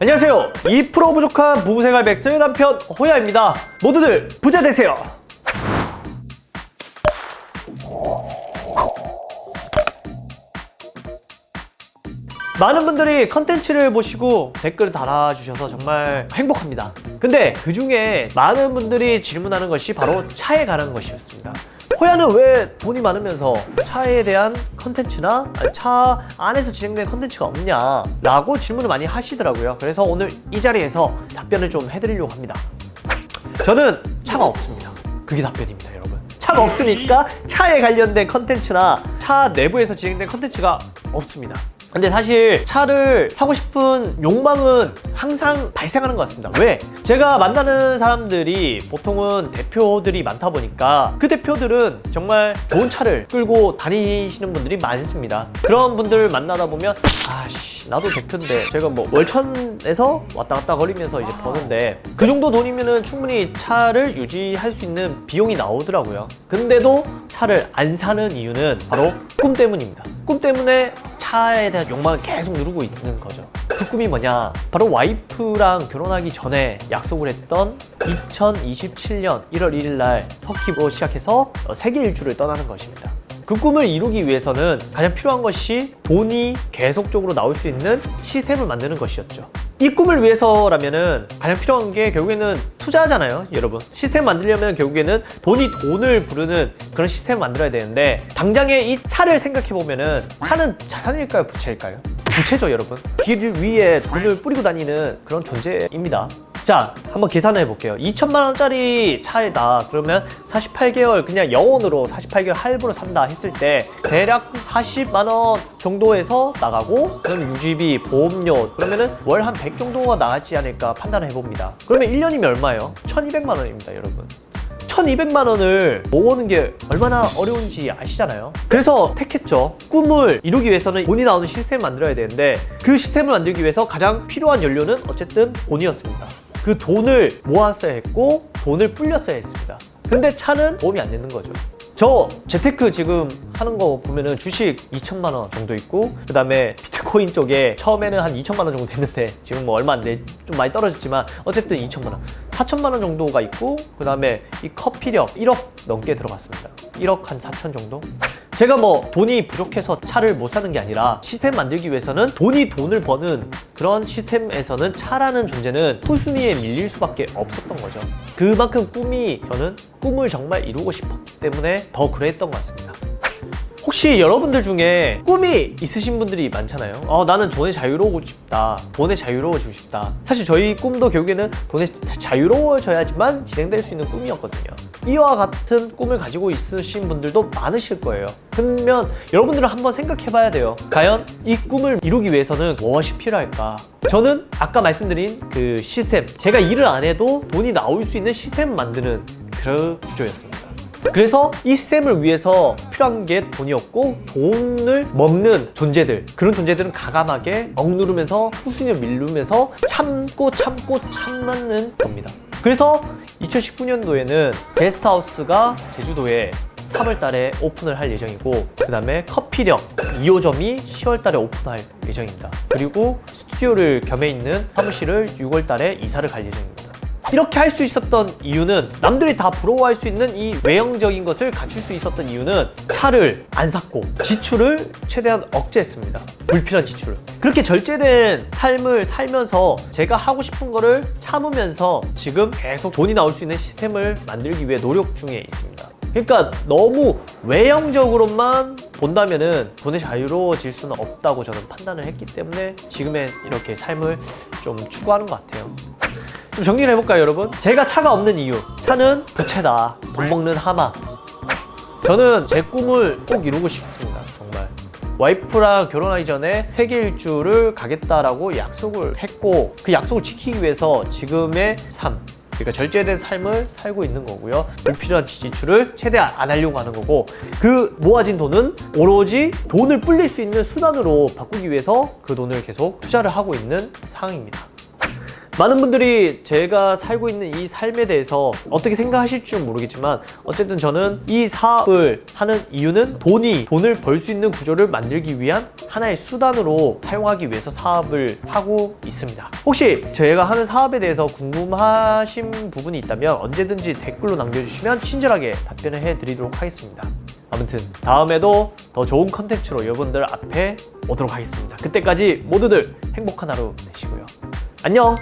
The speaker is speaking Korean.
안녕하세요. 2% 부족한 부부생활 백서의 남편 호야입니다. 모두들 부자 되세요. 많은 분들이 컨텐츠를 보시고 댓글을 달아주셔서 정말 행복합니다. 근데 그 중에 많은 분들이 질문하는 것이 바로 차에 관한 것이었습니다. 호야는 왜 돈이 많으면서 차에 대한 컨텐츠나 차 안에서 진행된 컨텐츠가 없냐 라고 질문을 많이 하시더라고요. 그래서 오늘 이 자리에서 답변을 좀 해드리려고 합니다. 저는 차가 없습니다. 그게 답변입니다, 여러분. 차가 없으니까 차에 관련된 컨텐츠나 차 내부에서 진행된 컨텐츠가 없습니다. 근데 사실 차를 사고 싶은 욕망은 항상 발생하는 것 같습니다. 왜? 제가 만나는 사람들이 보통은 대표들이 많다 보니까 그 대표들은 정말 좋은 차를 끌고 다니시는 분들이 많습니다. 그런 분들 만나다 보면 아씨 나도 대표인데 제가 뭐 월천에서 왔다 갔다 거리면서 이제 버는데 그 정도 돈이면은 충분히 차를 유지할 수 있는 비용이 나오더라고요. 근데도 차를 안 사는 이유는 바로 꿈 때문입니다. 꿈 때문에 차에 대한 욕망을 계속 누르고 있는 거죠. 그 꿈이 뭐냐? 바로 와이프랑 결혼하기 전에 약속을 했던 2027년 1월 1일 날 터키로 시작해서 어, 세계 일주를 떠나는 것입니다. 그 꿈을 이루기 위해서는 가장 필요한 것이 돈이 계속적으로 나올 수 있는 시스템을 만드는 것이었죠. 이 꿈을 위해서라면은 가장 필요한 게 결국에는 투자잖아요, 여러분. 시스템 만들려면 결국에는 돈이 돈을 부르는 그런 시스템을 만들어야 되는데 당장에 이 차를 생각해 보면은 차는 자산일까요, 부채일까요? 부채죠, 여러분. 길 위에 돈을 뿌리고 다니는 그런 존재입니다. 자, 한번 계산해 볼게요. 2천만 원짜리 차에다 그러면 48개월 그냥 영원으로 48개월 할부로 산다 했을 때 대략 40만 원 정도에서 나가고 그럼 유지비, 보험료 그러면은 월 한 100 정도가 나가지 않을까 판단을 해봅니다. 그러면 1년이면 얼마예요? 1,200만 원입니다, 여러분. 1200만 원을 모으는 게 얼마나 어려운지 아시잖아요. 그래서 택했죠. 꿈을 이루기 위해서는 돈이 나오는 시스템을 만들어야 되는데 그 시스템을 만들기 위해서 가장 필요한 연료는 어쨌든 돈이었습니다. 그 돈을 모았어야 했고 돈을 불렸어야 했습니다. 근데 차는 도움이 안 되는 거죠. 저 재테크 지금 하는 거 보면은 주식 2천만 원 정도 있고 그 다음에 비트코인 쪽에 처음에는 한 2천만 원 정도 됐는데 지금 뭐 얼마 안 돼 좀 많이 떨어졌지만 어쨌든 2천만 원 4천만 원 정도가 있고 그 다음에 이 커피력 1억 넘게 들어갔습니다 1억 한 4천 정도 제가 뭐 돈이 부족해서 차를 못 사는 게 아니라 시스템 만들기 위해서는 돈이 돈을 버는 그런 시스템에서는 차라는 존재는 후순위에 밀릴 수밖에 없었던 거죠. 그만큼 꿈이 저는 꿈을 정말 이루고 싶었기 때문에 더 그랬던 것 같습니다. 혹시 여러분들 중에 꿈이 있으신 분들이 많잖아요. 어, 나는 돈에 자유로우고 싶다. 돈에 자유로워지고 싶다. 사실 저희 꿈도 결국에는 돈에 자유로워져야지만 진행될 수 있는 꿈이었거든요. 이와 같은 꿈을 가지고 있으신 분들도 많으실 거예요. 그러면 여러분들은 한번 생각해 봐야 돼요. 과연 이 꿈을 이루기 위해서는 무엇이 필요할까? 저는 아까 말씀드린 그 시스템, 제가 일을 안 해도 돈이 나올 수 있는 시스템 만드는 그런 구조였습니다. 그래서 이 시스템을 위해서 필요한 게 돈이었고 돈을 먹는 존재들 그런 존재들은 가감하게 억누르면서 후순위를 밀르면서 참고 참고 참는 겁니다. 그래서 2019년도에는 게스트하우스가 제주도에 3월 달에 오픈을 할 예정이고 그 다음에 커피력 2호점이 10월 달에 오픈할 예정입니다. 그리고 스튜디오를 겸해 있는 사무실을 6월 달에 이사를 갈 예정입니다. 이렇게 할 수 있었던 이유는 남들이 다 부러워할 수 있는 이 외형적인 것을 갖출 수 있었던 이유는 차를 안 샀고 지출을 최대한 억제했습니다. 불필요한 지출을. 그렇게 절제된 삶을 살면서 제가 하고 싶은 거를 참으면서 지금 계속 돈이 나올 수 있는 시스템을 만들기 위해 노력 중에 있습니다. 그러니까 너무 외형적으로만 본다면은 돈이 자유로워질 수는 없다고 저는 판단을 했기 때문에 지금의 이렇게 삶을 좀 추구하는 것 같아요. 좀 정리를 해볼까요, 여러분? 제가 차가 없는 이유. 차는 부채다. 돈 먹는 하마. 저는 제 꿈을 꼭 이루고 싶습니다. 정말. 와이프랑 결혼하기 전에 세계 일주를 가겠다라고 약속을 했고 그 약속을 지키기 위해서 지금의 삶 그러니까 절제된 삶을 살고 있는 거고요. 불필요한 지출을 최대한 안 하려고 하는 거고 그 모아진 돈은 오로지 돈을 불릴 수 있는 수단으로 바꾸기 위해서 그 돈을 계속 투자를 하고 있는 상황입니다. 많은 분들이 제가 살고 있는 이 삶에 대해서 어떻게 생각하실지 모르겠지만 어쨌든 저는 이 사업을 하는 이유는 돈이 돈을 벌 수 있는 구조를 만들기 위한 하나의 수단으로 사용하기 위해서 사업을 하고 있습니다. 혹시 제가 하는 사업에 대해서 궁금하신 부분이 있다면 언제든지 댓글로 남겨주시면 친절하게 답변을 해드리도록 하겠습니다. 아무튼 다음에도 더 좋은 컨텐츠로 여러분들 앞에 오도록 하겠습니다. 그때까지 모두들 행복한 하루 되시고요. 안녕!